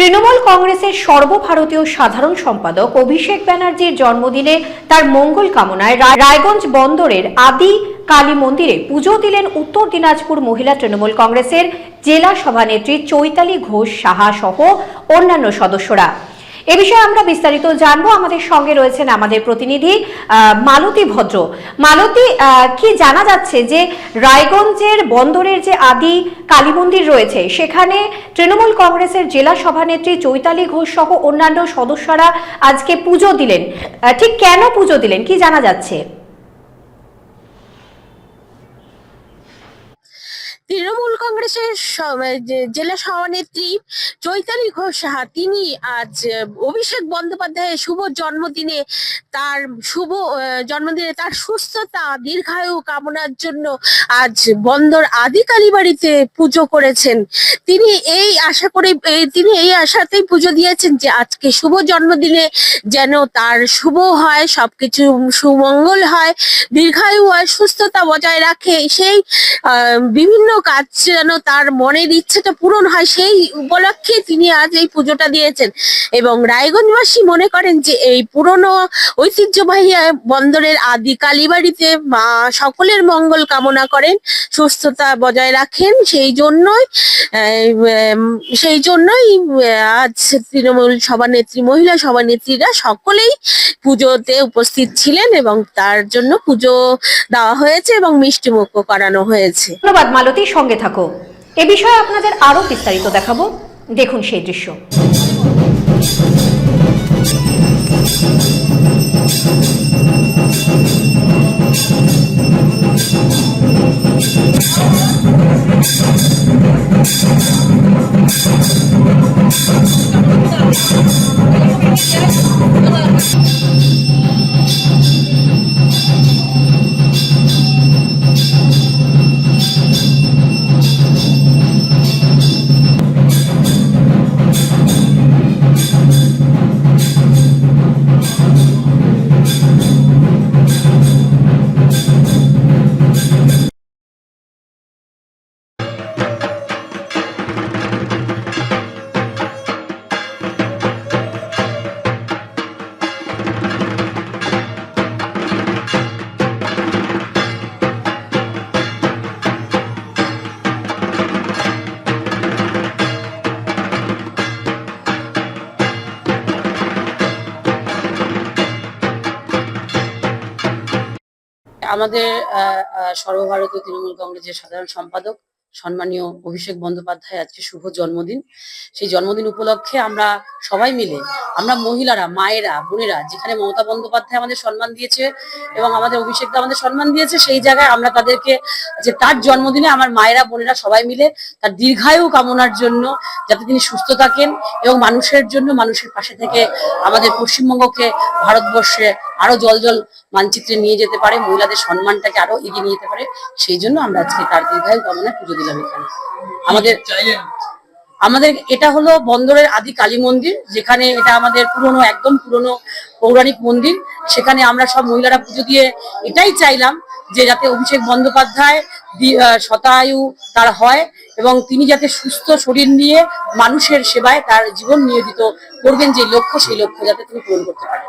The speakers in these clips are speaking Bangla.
তৃণমূল কংগ্রেসের সর্বভারতীয় সাধারণ সম্পাদক অভিষেক ব্যানার্জির জন্মদিনে তার মঙ্গল কামনায় রায়গঞ্জ বন্দরের আদি কালী মন্দিরে পুজো দিলেন উত্তর দিনাজপুর মহিলা তৃণমূল কংগ্রেসের জেলা সভানেত্রী চৈতালি ঘোষ সাহা সহ অন্যান্য সদস্যরা। এ বিষয়ে আমরা বিস্তারিত জানব। আমাদের সঙ্গে রয়েছেন আমাদের প্রতিনিধি মালতী ভদ্র। মালতী কি জানা যাচ্ছে যে রায়গঞ্জের বন্দরের যে আদি কালী মন্দির রয়েছে, সেখানে তৃণমূল কংগ্রেসের জেলা সভানেত্রী চৈতালি ঘোষ সহ অন্যান্য সদস্যরা আজকে পুজো দিলেন। ঠিক কেন পুজো দিলেন? কি জানা যাচ্ছে তৃণমূল কংগ্রেসের জেলা সভানেত্রী চৈতালি ঘোষ তিনি আজ অভিষেক বন্দ্যোপাধ্যায়ের শুভ জন্মদিনে তার শুভ জন্মদিনে তার সুস্থতা, দীর্ঘায়ু কামনার জন্য আজ বন্দর আদি কালীবাড়িতে পুজো করেছেন। তিনি এই আশা করে তিনি এই আশাতেই পুজো দিয়েছেন যে আজকে শুভ জন্মদিনে যেন তার শুভ হয়, সবকিছু সুমঙ্গল হয়, দীর্ঘায়ু হয়, সুস্থতা বজায় রাখে, সেই বিভিন্ন কাজ যেন তার মনের ইচ্ছেটা পূরণ হয়, সেই উপলক্ষে তিনি আজ এই পুজোটা দিয়েছেন। এবং রায়গঞ্জবাসী মনে করেন যে এই পুরনো ঐতিহ্যবাহী বন্দরের আদি কালীবাড়িতে মা সকলের মঙ্গল কামনা করেন, সুস্থতা বজায় রাখেন, সেই জন্যই সেই জন্যই আজ তৃণমূল সভানেত্রী, মহিলা সভানেত্রীরা সকলেই পুজোতে উপস্থিত ছিলেন এবং তার জন্য পুজো দেওয়া হয়েছে এবং মিষ্টিমুখ করানো হয়েছে। ধন্যবাদ মালতী সঙ্গে থাকো। এ বিষয়ে আপনাদের আরও বিস্তারিত দেখাবো। দেখুন সেই দৃশ্য। আমাদের সর্বভারতীয় তৃণমূল কংগ্রেসের সাধারণ সম্পাদক সম্মানীয় অভিষেক বন্দ্যোপাধ্যায় আজকে শুভ জন্মদিন। সেই জন্মদিন উপলক্ষে আমরা সবাই মিলে, আমরা মহিলারা, মায়েরা, বোনেরা, যেখানে মমতা বন্দ্যোপাধ্যায় আমাদের সম্মান দিয়েছে এবং আমাদের অভিষেকদা আমাদের সম্মান দিয়েছে, সেই জায়গায় আমরা তাদেরকে যে তার জন্মদিনে আমার মায়েরা, বোনেরা সবাই মিলে তার দীর্ঘায়ু কামনার জন্য যাতে তিনি সুস্থ থাকেন এবং মানুষের জন্য, মানুষের পাশে থেকে আমাদের পশ্চিমবঙ্গকে ভারতবর্ষে আরও জল জল মানচিত্রে নিয়ে যেতে পারে, মহিলাদের সম্মানটাকে আরও এগিয়ে নিয়ে যেতে পারে, সেই জন্য আমরা আজকে তার দীর্ঘায়ু কামনায় পুজো দিলাম এখানে। আমাদের আমাদের এটা হলো বন্দরের আদি কালী মন্দির যেখানে এটা আমাদের পুরনো একদম পুরনো পৌরাণিক মন্দির। সেখানে আমরা সব মহিলারা পুজো দিয়ে এটাই চাইলাম যে যাতে অভিষেক বন্দ্যোপাধ্যায় শতায়ু তার হয় এবং তিনি যাতে সুস্থ শরীর নিয়ে মানুষের সেবায় তার জীবন নিয়োজিত করবেন যে লক্ষ্য সেই লক্ষ্য যাতে তিনি পূরণ করতে পারেন।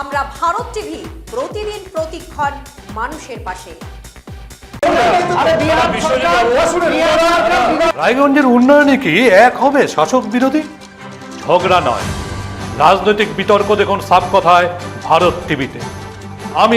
আমরা ভারত টিভি প্রতিদিন প্রতিক্ষণ মানুষের পাশে। রায়গঞ্জের উন্নয়নে কি এক হবে শাসক বিরোধী? ঝগড়া নয়। রাজনৈতিক বিতর্ক দেখুন সাব কথায় ভারত টিভিতে।